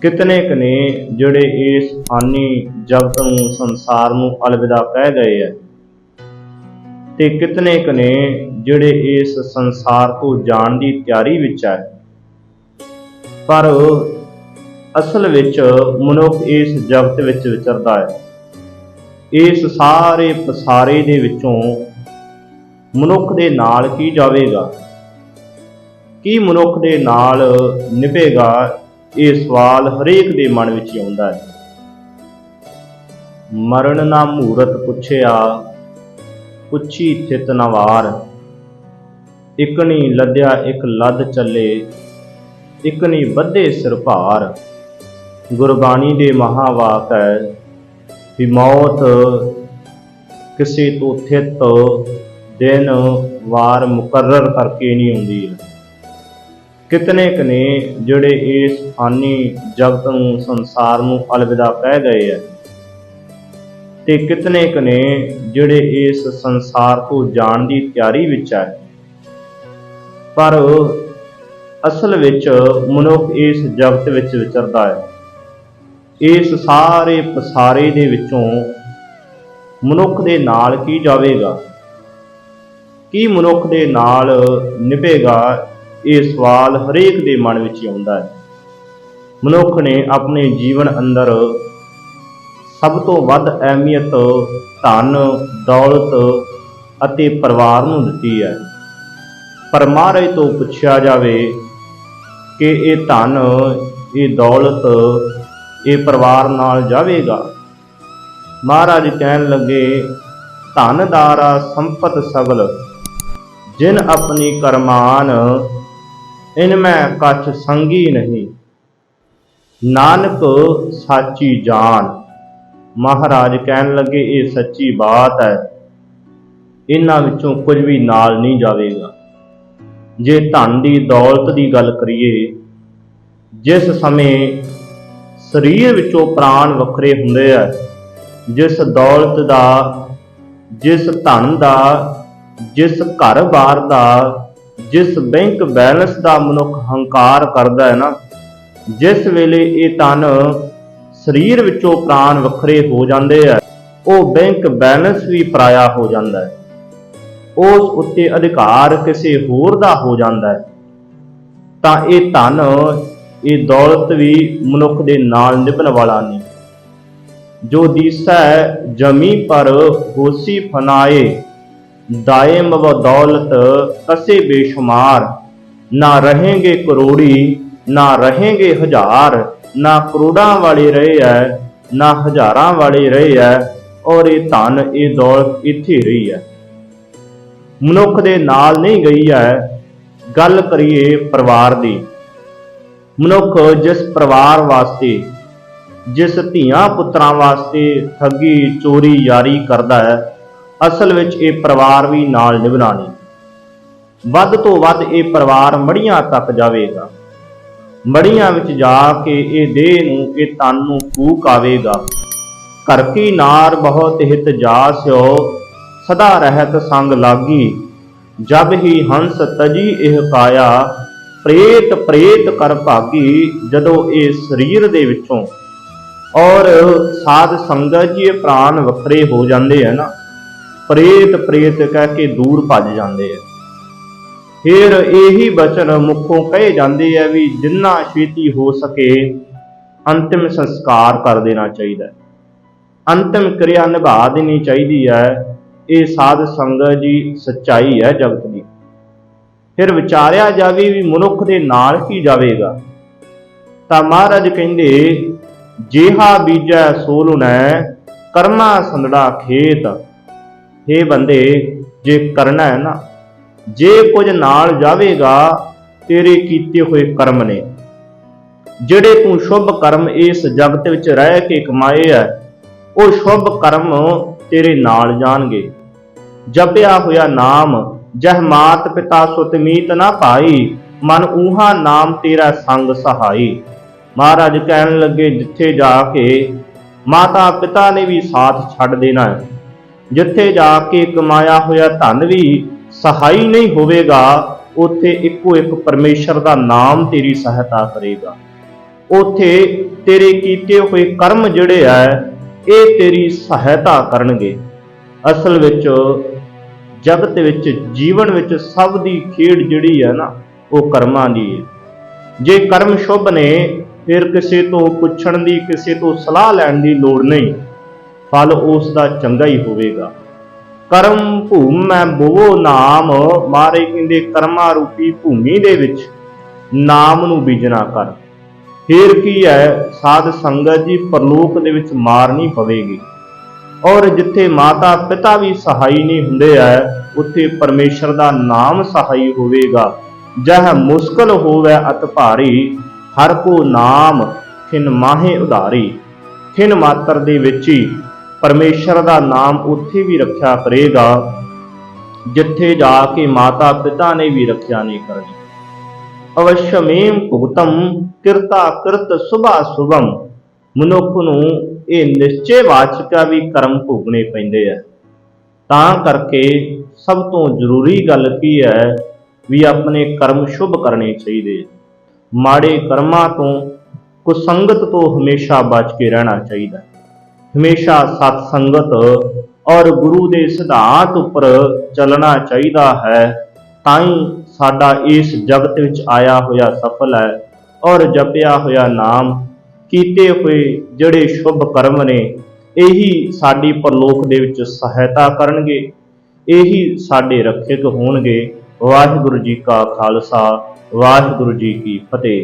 ਕਿਤਨੇ ਕ ਨੇ ਜਿਹੜੇ ਇਸ ਫਾਨੀ ਜਗਤ ਨੂੰ ਸੰਸਾਰ ਨੂੰ ਅਲਵਿਦਾ ਕਹਿ ਗਏ ਐ ਤੇ ਕਿਤਨੇ ਕ ਨੇ ਜਿਹੜੇ ਇਸ ਸੰਸਾਰ ਤੋਂ ਜਾਣ ਦੀ ਤਿਆਰੀ ਵਿੱਚ ਹੈ ਪਰ ਅਸਲ ਵਿੱਚ ਮਨੁੱਖ ਇਸ ਜਗਤ ਵਿੱਚ ਵਿਚਰਦਾ ਹੈ। ਇਸ ਸਾਰੇ ਪਸਾਰੇ ਦੇ ਵਿੱਚੋਂ ਮਨੁੱਖ ਦੇ ਨਾਲ ਕੀ ਜਾਵੇਗਾ? ਕੀ ਮਨੁੱਖ ਦੇ ਨਾਲ ਨਿਭੇਗਾ ਇਹ ਸਵਾਲ ਹਰੇਕ ਦੇ ਮਨ ਵਿੱਚ ਆਉਂਦਾ ਹੈ। ਮਰਨ ਨਾ ਮੂਰਤ ਪੁੱਛਿਆ, ਪੁੱਛੀ ਥਿਤ ਨਵਾਰ ਵਾਰ। ਇਕਣੀ ਲੱਦਿਆ, ਇੱਕ ਲੱਦ ਚੱਲੇ। ਇਕਣੀ ਬੱਧੇ ਸਿਰ ਭਾਰ। ਗੁਰਬਾਣੀ ਦੇ ਮਹਾਵਾਕ ਹੈ, ਵੀ ਮੌਤ ਕਿਸੇ ਤੋਂ ਥਿਤ, ਦਿਨ ਵਾਰ ਮੁਕਰਰ ਕਰਕੇ ਨਹੀਂ ਹੁੰਦੀ ਹੈ ਕਿਤਨੇ ਕ ਨੇ ਜਿਹੜੇ ਇਸ ਫਾਨੀ ਜਗਤ ਨੂੰ, ਸੰਸਾਰ ਨੂੰ ਅਲਵਿਦਾ ਕਹਿ ਗਏ ਐ ਤੇ ਕਿਤਨੇ ਕ ਨੇ ਜਿਹੜੇ ਇਸ ਸੰਸਾਰ ਤੋਂ ਜਾਣ ਦੀ ਤਿਆਰੀ ਵਿੱਚ ਹੈ ਪਰ ਅਸਲ ਵਿੱਚ ਮਨੁੱਖ ਇਸ ਜਗਤ ਵਿੱਚ ਵਿਚਰਦਾ ਹੈ ਇਸ ਸਾਰੇ ਪਸਾਰੇ ਦੇ ਵਿੱਚੋਂ ਮਨੁੱਖ ਦੇ ਨਾਲ ਕੀ ਜਾਵੇਗਾ? ਕੀ ਮਨੁੱਖ ਦੇ ਨਾਲ ਨਿਭੇਗਾ ਇਹ ਸਵਾਲ ਹਰੇਕ ਦੇ ਮਨ ਵਿੱਚ ਆਉਂਦਾ ਹੈ। ਮਨੁੱਖ ਨੇ ਆਪਣੇ ਜੀਵਨ ਅੰਦਰ ਸਭ ਤੋਂ ਵੱਧ ਅਹਿਮੀਅਤ, ਧਨ, ਦੌਲਤ ਅਤੇ ਪਰਿਵਾਰ ਨੂੰ ਦਿੱਤੀ ਹੈ। ਪਰ ਮਹਾਰਾਜ ਤੋਂ ਪੁੱਛਿਆ ਜਾਵੇ ਕਿ ਇਹ ਧਨ, ਇਹ ਦੌਲਤ, ਇਹ ਪਰਿਵਾਰ ਨਾਲ ਜਾਵੇਗਾ? ਮਹਾਰਾਜ ਕਹਿਣ ਲੱਗੇ, ਧਨ ਦਾਰਾ ਸੰਪਤ ਸਗਲ, ਜਿਨ ਆਪਣੀ ਕਰਮਾਨ ਇਨ ਮੈਂ ਕਛ ਸੰਗੀ ਨਹੀਂ। ਨਾਨਕ ਸਾਚੀ ਜਾਨ, ਮਹਾਰਾਜ ਕਹਿਣ ਲੱਗੇ ਇਹ ਸੱਚੀ ਬਾਤ ਹੈ। ਇਹਨਾਂ ਵਿੱਚੋਂ ਕੁਝ ਵੀ ਨਾਲ ਨਹੀਂ ਜਾਵੇਗਾ। ਜੇ ਧਨ ਦੀ ਦੌਲਤ ਦੀ ਗੱਲ ਕਰੀਏ, ਜਿਸ ਸਮੇਂ ਸਰੀਰ ਵਿੱਚੋਂ ਪ੍ਰਾਣ ਵੱਖਰੇ ਹੁੰਦੇ ਆ, ਜਿਸ ਦੌਲਤ ਦਾ, ਜਿਸ ਧਨ ਦਾ, ਜਿਸ ਘਰ-ਬਾਰ ਦਾ ਜਿਸ ਬੈਂਕ ਬੈਲੈਂਸ ਦਾ ਮਨੁੱਖ ਹੰਕਾਰ ਕਰਦਾ ਹੈ ਨਾ, ਜਿਸ ਵੇਲੇ ਇਹ ਤਨ ਸਰੀਰ ਵਿੱਚੋਂ ਪ੍ਰਾਣ ਵੱਖਰੇ ਹੋ ਜਾਂਦੇ ਆ, ਉਹ ਬੈਂਕ ਬੈਲੈਂਸ ਵੀ ਪਰਾਇਆ ਹੋ ਜਾਂਦਾ ਹੈ। ਉਸ ਉੱਤੇ ਅਧਿਕਾਰ ਕਿਸੇ ਹੋਰ ਦਾ ਹੋ ਜਾਂਦਾ ਹੈ। ਤਾਂ ਇਹ ਧਨ, ਇਹ ਦੌਲਤ ਵੀ ਮਨੁੱਖ ਦੇ ਨਾਲ ਨਿਭਣ ਵਾਲਾ ਨਹੀਂ। ਜੋ ਦੀਸੈ ਜਮੀ ਪਰ ਹੋਸੀ ਫਨਾਏ दायम व दौलत कसे बेशुमार ना रहेंगे करोड़ी ना रहेंगे हजार ना ਕਰੋੜਾਂ ਵਾਲੇ ਰਹੇ ਐ ਨਾ ਹਜ਼ਾਰਾਂ ਵਾਲੇ ਰਹੇ ਐ ਔਰ ਇਹ ਧਨ ਇਹ ਦੌਲਤ ਇੱਥੇ ਰਹੀ ਹੈ ਮਨੁੱਖ ਦੇ ਨਾਲ ਨਹੀਂ ਗਈ ਹੈ ਗੱਲ ਕਰੀਏ ਪਰਿਵਾਰ ਦੀ ਮਨੁੱਖ ਜਿਸ ਪਰਿਵਾਰ ਵਾਸਤੇ ਜਿਸ ਧੀਆਂ ਪੁੱਤਰਾਂ ਵਾਸਤੇ ਠੱਗੀ ਚੋਰੀ ਯਾਰੀ ਕਰਦਾ ਹੈ ਅਸਲ ਵਿੱਚ ਇਹ ਪਰਿਵਾਰ ਵੀ ਨਾਲ ਨਿਭਣਾ ਨਹੀਂ। ਵੱਧ ਤੋਂ ਵੱਧ ਇਹ ਪਰਿਵਾਰ ਮੜੀਆਂ ਤੱਕ ਜਾਵੇਗਾ। ਮੜੀਆਂ ਵਿੱਚ ਜਾ ਕੇ ਇਹ ਦੇਹ ਨੂੰ, ਇਹ ਤਨ ਨੂੰ ਫੂਕ ਆਵੇਗਾ। ਘਰ ਕੀ ਨਾਰ ਬਹੁਤ ਹਿਤ ਜਾਸਿਓ ਸਦਾ ਰਹਿਤ ਸੰਗ ਲਾਗੀ। ਜਬ ਹੀ ਹੰਸ ਤਜੀ ਇਹ ਕਾਇਆ ਪ੍ਰੇਤ ਪ੍ਰੇਤ ਕਰ ਭਾਗੀ, ਜਦੋਂ ਇਹ ਸਰੀਰ ਦੇ ਵਿੱਚੋਂ। ਔਰ ਸਾਧ ਸੰਗਤ ਜੀ ਇਹ ਪ੍ਰਾਣ ਵੱਖਰੇ ਹੋ ਜਾਂਦੇ ਆ ਨਾ। ਪ੍ਰੇਤ ਪ੍ਰੇਤ ਕਹਿ ਕੇ ਦੂਰ ਭੱਜ ਜਾਂਦੇ ਆ। ਫਿਰ ਇਹੀ ਬਚਨ ਮੁੱਖੋਂ ਕਹੇ ਜਾਂਦੇ ਆ ਵੀ ਜਿੰਨਾ ਛੇਤੀ ਹੋ ਸਕੇ ਅੰਤਿਮ ਸੰਸਕਾਰ ਕਰ ਦੇਣਾ ਚਾਹੀਦਾ। ਅੰਤਿਮ ਕਿਰਿਆ ਨਿਭਾ ਦੇਣੀ ਚਾਹੀਦੀ ਹੈ। ਇਹ ਸਾਧ ਸੰਗਤ ਜੀ ਸੱਚਾਈ ਹੈ ਜਗਤ ਦੀ। ਫਿਰ ਵਿਚਾਰਿਆ ਜਾਵੇ ਵੀ ਮਨੁੱਖ ਦੇ ਨਾਲ ਕੀ ਜਾਵੇਗਾ। ਤਾਂ ਮਹਾਰਾਜ ਕਹਿੰਦੇ, ਜੇਹਾ ਬੀਜੈ ਸੋਲੁਨੈ ਕਰਮਾ ਸੰਦੜਾ ਖੇਤ। हे ਬੰਦੇ, ਜੇ ਕਰਨਾ ਹੈ ਨਾ, ਜੇ ਕੁਝ ਨਾਲ ਜਾਵੇਗਾ, ਤੇਰੇ ਕੀਤੇ ਹੋਏ ਕਰਮ ਨੇ। ਜਿਹੜੇ ਤੂੰ ਸ਼ੁਭ ਕਰਮ ਇਸ ਜਗਤ ਵਿੱਚ ਰਹਿ ਕੇ ਕਮਾਏ ਆ ਉਹ ਸ਼ੁਭ ਕਰਮ ਤੇਰੇ ਨਾਲ ਜਾਣਗੇ। ਜਪਿਆ ਹੋਇਆ ਨਾਮ, ਜਹ ਮਾਤ ਪਿਤਾ ਸੁਤ ਮੀਤ ਨਾ ਭਾਈ ਮਨ ਊਹਾ ਨਾਮ ਤੇਰਾ ਸੰਗ ਸਹਾਈ। ਮਹਾਰਾਜ ਕਹਿਣ ਲੱਗੇ, ਜਿੱਥੇ ਜਾ ਕੇ ਮਾਤਾ ਪਿਤਾ ਨੇ ਵੀ ਸਾਥ ਛੱਡ ਦੇਣਾ ਹੈ। ਜਿੱਥੇ ਜਾ ਕੇ ਕਮਾਇਆ ਹੋਇਆ ਧਨ ਵੀ ਸਹਾਈ ਨਹੀਂ ਹੋਵੇਗਾ, ਉੱਥੇ ਇੱਕੋ ਇੱਕ ਪਰਮੇਸ਼ਰ ਦਾ ਨਾਮ ਤੇਰੀ ਸਹਾਇਤਾ ਕਰੇਗਾ। ਉੱਥੇ ਤੇਰੇ ਕੀਤੇ ਹੋਏ ਕਰਮ ਜਿਹੜੇ ਆ, ਇਹ ਤੇਰੀ ਸਹਾਇਤਾ ਕਰਨਗੇ। ਅਸਲ ਵਿੱਚ ਜਗਤ ਵਿੱਚ, ਜੀਵਨ ਵਿੱਚ ਸਭ ਦੀ ਖੇਡ ਜਿਹੜੀ ਹੈ ਨਾ, ਉਹ ਕਰਮਾਂ ਦੀ ਹੈ ਜੇ ਕਰਮ ਸ਼ੁਭ ਨੇ, ਫਿਰ ਕਿਸੇ ਤੋਂ ਪੁੱਛਣ ਦੀ, ਕਿਸੇ ਤੋਂ ਸਲਾਹ ਲੈਣ ਦੀ ਲੋੜ ਨਹੀਂ। ਫਲ ਉਸ ਦਾ ਚੰਗਾ ਹੀ ਹੋਵੇਗਾ। ਕਰਮ ਭੂਮ ਮੈਂ ਬੋਵੋ ਨਾਮ, ਮਾਰੇ ਕਹਿੰਦੇ ਕਰਮਾ ਰੂਪੀ ਭੂਮੀ ਦੇ ਵਿੱਚ ਨਾਮ ਨੂੰ ਬੀਜਣਾ ਕਰ। ਫਿਰ ਕੀ ਹੈ, ਸਾਧ ਸੰਗਤ ਜੀ ਪਰਲੋਕ ਦੇ ਵਿੱਚ ਮਾਰਨੀ ਪਵੇਗੀ। ਔਰ ਜਿੱਥੇ ਮਾਤਾ ਪਿਤਾ ਵੀ ਸਹਾਈ ਨਹੀਂ ਹੁੰਦੇ ਆ, ਉੱਥੇ ਪਰਮੇਸ਼ਰ ਦਾ ਨਾਮ ਸਹਾਈ ਹੋਵੇਗਾ। ਜਹ ਮੁਸ਼ਕਲ ਹੋਵੇ ਅਤ ਭਾਰੀ, ਹਰ ਕੋ ਨਾਮ ਖਿਨ ਮਾਹੇ ਉਧਾਰੀ। ਖਿਨ ਮਾਤਰ ਦੇ ਵਿੱਚ ਹੀ ਪਰਮੇਸ਼ਰ ਦਾ ਨਾਮ ਉੱਥੇ ਵੀ ਰੱਖਿਆ ਕਰੇਗਾ, ਜਿੱਥੇ ਜਾ ਕੇ ਮਾਤਾ ਪਿਤਾ ਨੇ ਵੀ ਰੱਖਿਆ ਨਹੀਂ ਕਰਨੀ। ਅਵਸ਼ਮੇਮ ਭੁਗਤਮ ਕਿਰਤਾ ਕਿਰਤ ਸੁਭਾ ਸੁਭਮ ਮਨੁੱਖ ਨੂੰ ਇਹ ਨਿਸ਼ਚੈ ਵਾਚਕਾ ਵੀ ਕਰਮ ਭੋਗਣੇ ਪੈਂਦੇ ਆ। ਤਾਂ ਕਰਕੇ ਸਭ ਤੋਂ ਜ਼ਰੂਰੀ ਗੱਲ ਕੀ ਹੈ ਵੀ ਆਪਣੇ ਕਰਮ ਸ਼ੁਭ ਕਰਨੇ ਚਾਹੀਦੇ ਮਾੜੇ ਕਰਮਾਂ ਤੋਂ, ਕੁਸੰਗਤ ਤੋਂ ਹਮੇਸ਼ਾ ਬਚ ਕੇ ਰਹਿਣਾ ਚਾਹੀਦਾ। ਹਮੇਸ਼ਾ ਸਤ ਸੰਗਤ ਔਰ ਗੁਰੂ ਦੇ ਸਿਧਾਂਤ ਉੱਪਰ ਚੱਲਣਾ ਚਾਹੀਦਾ ਹੈ ਤਾਂ ਹੀ ਸਾਡਾ ਇਸ ਜਗਤ ਵਿੱਚ ਆਇਆ ਹੋਇਆ ਸਫਲ ਹੈ ਔਰ ਜਪਿਆ ਹੋਇਆ ਨਾਮ, ਕੀਤੇ ਹੋਏ ਜਿਹੜੇ ਸ਼ੁਭ ਕਰਮ ਨੇ, ਇਹੀ ਸਾਡੀ ਪਰਲੋਕ ਦੇ ਵਿੱਚ ਸਹਾਇਤਾ ਕਰਨਗੇ, ਇਹੀ ਸਾਡੇ ਰੱਖਿਅਕ ਹੋਣਗੇ। ਵਾਹਿਗੁਰੂ ਜੀ ਕਾ ਖਾਲਸਾ, ਵਾਹਿਗੁਰੂ ਜੀ ਕੀ ਫਤਿਹ।